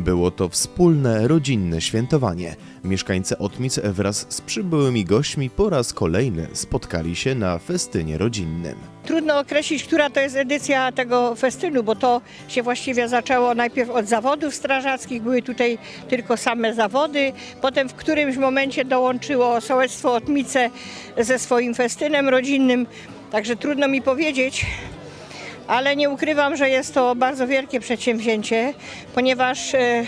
Było to wspólne, rodzinne świętowanie. Mieszkańcy Otmic wraz z przybyłymi gośćmi po raz kolejny spotkali się na festynie rodzinnym. Trudno określić, która to jest edycja tego festynu, bo to się właściwie zaczęło najpierw od zawodów strażackich, były tutaj tylko same zawody, potem w którymś momencie dołączyło sołectwo Otmice ze swoim festynem rodzinnym, także trudno mi powiedzieć, ale nie ukrywam, że jest to bardzo wielkie przedsięwzięcie, ponieważ e,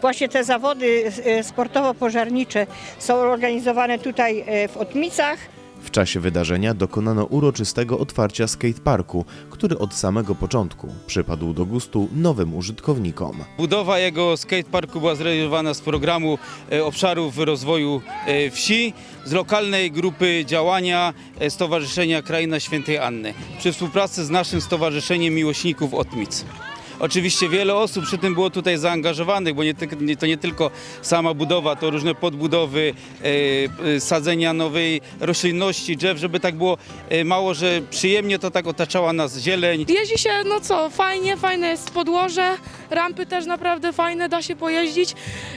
właśnie te zawody e, sportowo-pożarnicze są organizowane tutaj e, w Otmicach. W czasie wydarzenia dokonano uroczystego otwarcia skateparku, który od samego początku przypadł do gustu nowym użytkownikom. Budowa jego skateparku była zrealizowana z programu e, obszarów rozwoju e, wsi z lokalnej grupy działania e, Stowarzyszenia Kraina Świętej Anny przy współpracy z naszym Stowarzyszeniem Miłośników Otmic. Oczywiście wiele osób przy tym było tutaj zaangażowanych, bo nie, to nie tylko sama budowa, to różne podbudowy, e, e, sadzenia nowej roślinności, drzew, żeby tak było e, mało, że przyjemnie to tak otaczała nas zieleń. Jeździ się, no co, fajnie, fajne jest podłoże, rampy też naprawdę fajne, da się pojeździć.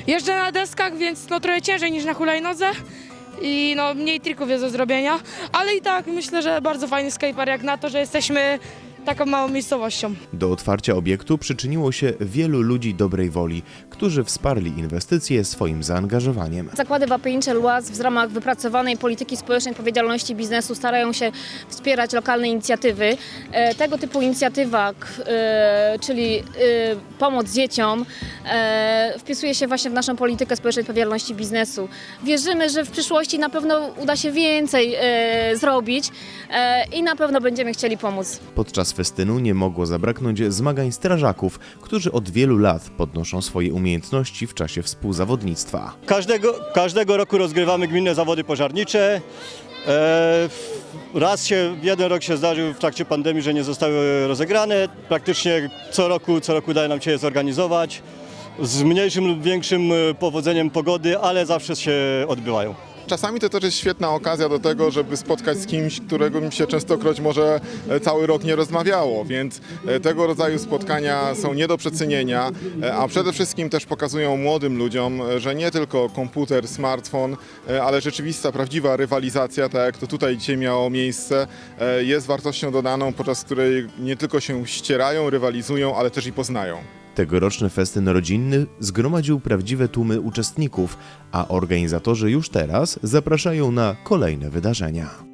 Jeżdżę na deskach, więc no trochę ciężej niż na hulajnodze i no mniej trików jest do zrobienia, ale i tak myślę, że bardzo fajny skatepark jak na to, że jesteśmy taką małą miejscowością. Do otwarcia obiektu przyczyniło się wielu ludzi dobrej woli, którzy wsparli inwestycje swoim zaangażowaniem. Zakłady wapiennicze LUAS w ramach wypracowanej polityki społecznej odpowiedzialności biznesu starają się wspierać lokalne inicjatywy. E, Tego typu inicjatywa, k- e, czyli e, pomoc dzieciom, e, wpisuje się właśnie w naszą politykę społecznej odpowiedzialności biznesu. Wierzymy, że w przyszłości na pewno uda się więcej e, zrobić e, i na pewno będziemy chcieli pomóc. Podczas festynu nie mogło zabraknąć zmagań strażaków, którzy od wielu lat podnoszą swoje umiejętności w czasie współzawodnictwa. Każdego, każdego roku rozgrywamy gminne zawody pożarnicze. E, raz się, jeden rok się zdarzył w trakcie pandemii, że nie zostały rozegrane. Praktycznie co roku, co roku udaje nam się je zorganizować. Z mniejszym lub większym e, powodzeniem pogody, ale zawsze się odbywają. Czasami to też jest świetna okazja do tego, żeby spotkać z kimś, którego mi się częstokroć może e, cały rok nie rozmawiało, więc e, tego rodzaju spotkania są nie do przecenienia, e, a przede wszystkim też pokazują młodym ludziom, że nie tylko komputer, smartfon, ale rzeczywista, prawdziwa rywalizacja, tak jak to tutaj dzisiaj miało miejsce, jest wartością dodaną, podczas której nie tylko się ścierają, rywalizują, ale też i poznają. Tegoroczny festyn rodzinny zgromadził prawdziwe tłumy uczestników, a organizatorzy już teraz zapraszają na kolejne wydarzenia.